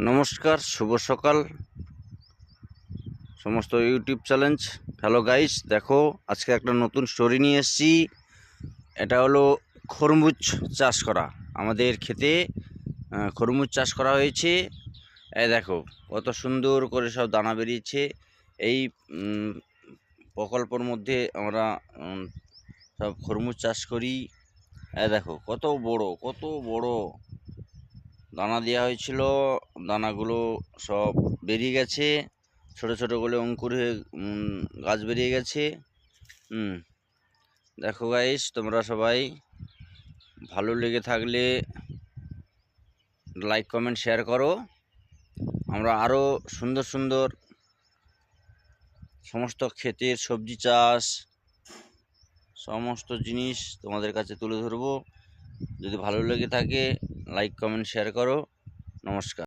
নমস্কার শুভ সকাল। সমস্ত ইউটিউব চ্যালেঞ্জ। হ্যালো গাইস দেখো আজকে একটা নতুন স্টোরি নিয়ে এসেছি। এটা হলো খরমুজ চাষ করা। আমাদের আহ, খরমুজ চাষ করা হয়েছে। এই দেখো কত সুন্দর করে সব দানা বেরিয়েছে। এই প্রকল্পর মধ্যে আমরা সব খরমুজ চাষ করি। এই দেখো কত বড় কত বড়। দানা দেওয়া হয়েছিল দানাগুলো সব বেরিয়ে গেছে। ছোট ছোট করে অঙ্কুর হয়ে গাছ বেরিয়ে গেছে। হুম, দেখো গাইস তোমরা সবাই ভালো লেগে থাকলে লাইক কমেন্ট শেয়ার করো। আমরা আরও সুন্দর সুন্দর সমস্ত ক্ষেতের সবজি চাষ, সমস্ত জিনিস তোমাদের কাছে তুলে ধরবো। যদি ভালো লেগে থাকে লাইক কমেন্ট শেয়ার করো। নমস্কার।